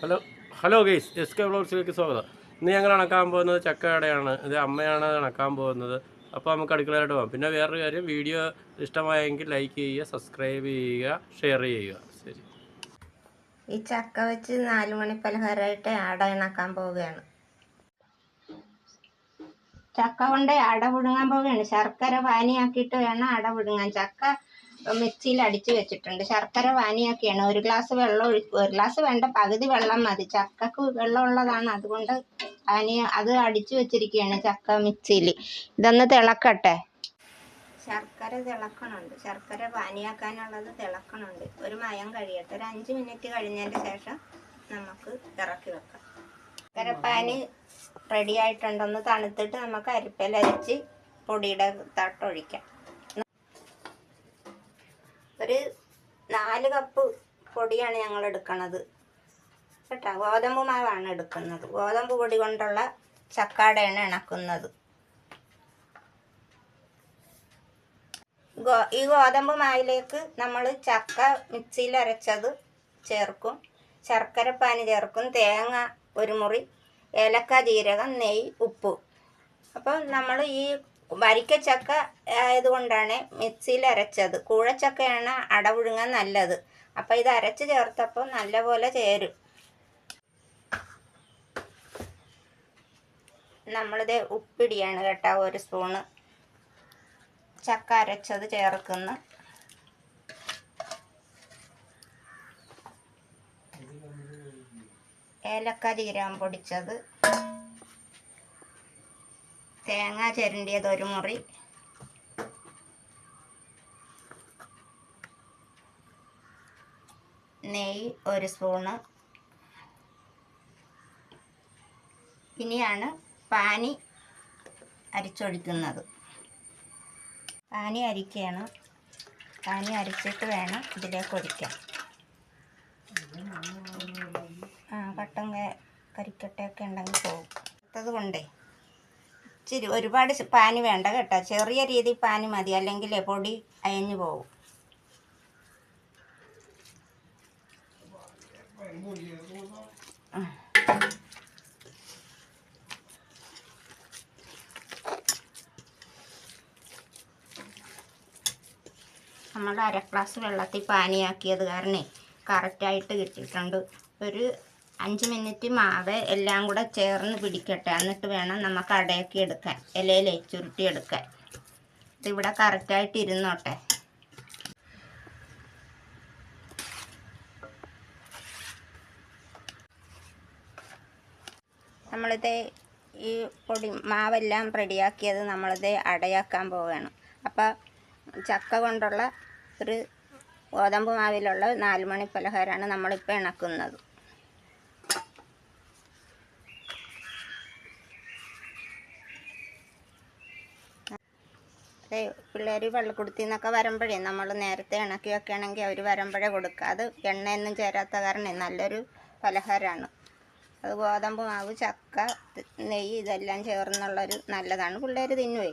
Hello hello guys S K ബ്ലോഗ്സിലേക്ക് സ്വാഗതം. ഇന്ന് ഞങ്ങൾ അണക്കാൻ പോകുന്നത് ചക്കടയാണ് ഇത് അമ്മയാണ് അണക്കാൻ പോകുന്നത്. അപ്പോൾ നമുക്ക് അടുക്കളയിലോട്ട് പോകാം. പിന്നെ വേറൊരു കാര്യം വീഡിയോ ഇഷ്ടമായെങ്കിൽ ലൈക്ക് ചെയ്യുക സബ്സ്ക്രൈബ് ചെയ്യുക ഷെയർ ചെയ്യുക. ശരി. ഈ ചക്ക വെച്ച് നാല് മണി പലഹാരമായിട്ട് അട ഇണക്കാൻ പോവുകയാണ്. ചക്ക കൊണ്ട് അട പുഴുങ്ങാൻ പോവുകയാണ്. ശർക്കര പാനിയാക്കിയിട്ട് വേണം അട പുഴുങ്ങാൻ. ചക്ക മിക്സിയിൽ അടിച്ചു വെച്ചിട്ടുണ്ട്. ശർക്കര വാനിയൊക്കെയാണ്. ഒരു ഗ്ലാസ് വെള്ളം ഒഴിക്കും ഒരു ഗ്ലാസ് വേണ്ട പകുതി വെള്ളം മതി. ചക്കക്ക് വെള്ളം ഉള്ളതാണ്. അതുകൊണ്ട് വാനിയ അത് അടിച്ചു വെച്ചിരിക്കുകയാണ് ചക്ക മിക്സിയിൽ. ഇതൊന്ന് തിളക്കട്ടെ. ശർക്കര തിളക്കണുണ്ട്. ശർക്കര പാനിയാക്കാനുള്ളത് തിളക്കണുണ്ട്. ഒരു മയം കഴിയട്ടെ. ഒരു അഞ്ച് മിനിറ്റ് കഴിഞ്ഞതിന് ശേഷം നമുക്ക് ഇറക്കി വെക്കാം. ശർക്കര പാനി റെഡി ആയിട്ടുണ്ടെന്ന് തണുത്തിട്ട് നമുക്ക് അരിപ്പയിലരച്ച് പൊടിയുടെ തട്ടൊഴിക്കാം ഒരു നാല് കപ്പ് പൊടിയാണ് ഞങ്ങൾ എടുക്കുന്നത് കേട്ടോ? ഗോതമ്പ് മാവാണ് എടുക്കുന്നത്. ഗോതമ്പ് പൊടി കൊണ്ടുള്ള ചക്കാടയാണ് ഇണക്കുന്നത്. ഗോ ഈ ഗോതമ്പ് മാവിലേക്ക് നമ്മൾ ചക്ക മിക്സിയിൽ അരച്ചത് ചേർക്കും. ശർക്കരപ്പാനി ചേർക്കും. തേങ്ങ ഒരു മുറി ഏലക്ക ജീരകം നെയ്യ് ഉപ്പ്. അപ്പം നമ്മൾ ഈ വരിക്കച്ചക്ക ആയതുകൊണ്ടാണ് മിക്സിയിൽ അരച്ചത്. കൂഴച്ചക്കയാണ് അടപുഴുങ്ങാൻ നല്ലത്. അപ്പം ഇത് അരച്ച് ചേർത്തപ്പോൾ നല്ലപോലെ ചേരും. നമ്മളിത് ഉപ്പിടിയാണ് കേട്ടോ ഒരു സ്പൂണ്. ചക്ക അരച്ചത് ചേർക്കുന്നു. ഏലക്ക ജീരകം പൊടിച്ചത്. തേങ്ങ ചിരണ്ടിയത് ഒരു മുറി. നെയ്യ് ഒരു സ്പൂണ്. ഇനിയാണ് പാനി അരിച്ചൊഴിക്കുന്നത്. പാനി അരിക്കുകയാണ് പാനി അരിച്ചിട്ട് വേണം ഇതിലേക്ക് ഒഴിക്കാൻ. ആ കട്ടൻ കരിക്കട്ടയൊക്കെ ഉണ്ടെങ്കിൽ പോകും. അടുത്തത് കൊണ്ടേ ഇച്ചിരി ഒരുപാട് പാന് വേണ്ട കേട്ടോ. ചെറിയ രീതി പാന് മതി. അല്ലെങ്കിൽ പൊടി അയഞ്ഞു പോകും നമ്മൾ അര ഗ്ലാസ് വെള്ളത്തിൽ പാനിയാക്കിയത് കാരണേ കറക്റ്റായിട്ട് കിട്ടിയിട്ടുണ്ട്. ഒരു അഞ്ച് മിനിറ്റ് മാവ് എല്ലാം കൂടെ ചേർന്ന് പിടിക്കട്ടെ. എന്നിട്ട് വേണം നമുക്ക് അടയാക്കി എടുക്കാൻ. ഇലയിൽ ചുരുട്ടി എടുക്കാൻ. ഇതിവിടെ കറക്റ്റായിട്ട് ഇരുന്നോട്ടെ. നമ്മളിത് ഈ പൊടി മാവെല്ലാം റെഡിയാക്കിയത് നമ്മളിത് അടയാക്കാൻ പോവുകയാണ്. അപ്പോൾ ചക്ക കൊണ്ടുള്ള ഒരു ഗോതമ്പ് മാവിലുള്ള നാലുമണി പലഹാരമാണ് നമ്മളിപ്പോൾ ഇണക്കുന്നത്. അതെ പിള്ളേർ വെള്ളക്കുടുത്തി എന്നൊക്കെ വരുമ്പോഴേ നമ്മൾ നേരത്തെ ഇണക്കി വെക്കുകയാണെങ്കിൽ അവർ വരുമ്പോഴേ കൊടുക്കുക അത് എണ്ണയൊന്നും ചേരാത്ത കാരണം നല്ലൊരു പലഹാരമാണ് അത് ഗോതമ്പ് മാവ് ചക്ക നെയ്യ് ഇതെല്ലാം ചേർന്നുള്ളൊരു നല്ലതാണ്. പിള്ളേർ തിന്നുവേ.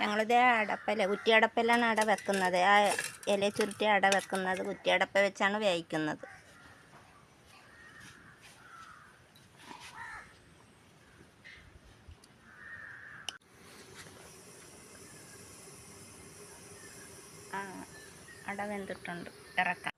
ഞങ്ങളിത് അടപ്പല കുറ്റിയടപ്പലാണ് അട വെക്കുന്നത്. ആ ഇല ചുരുട്ടി അട വെക്കുന്നത് കുറ്റിയടപ്പ വെച്ചാണ് വേവിക്കുന്നത്. അട വെന്തിട്ടുണ്ട്. ഇറക്കാം.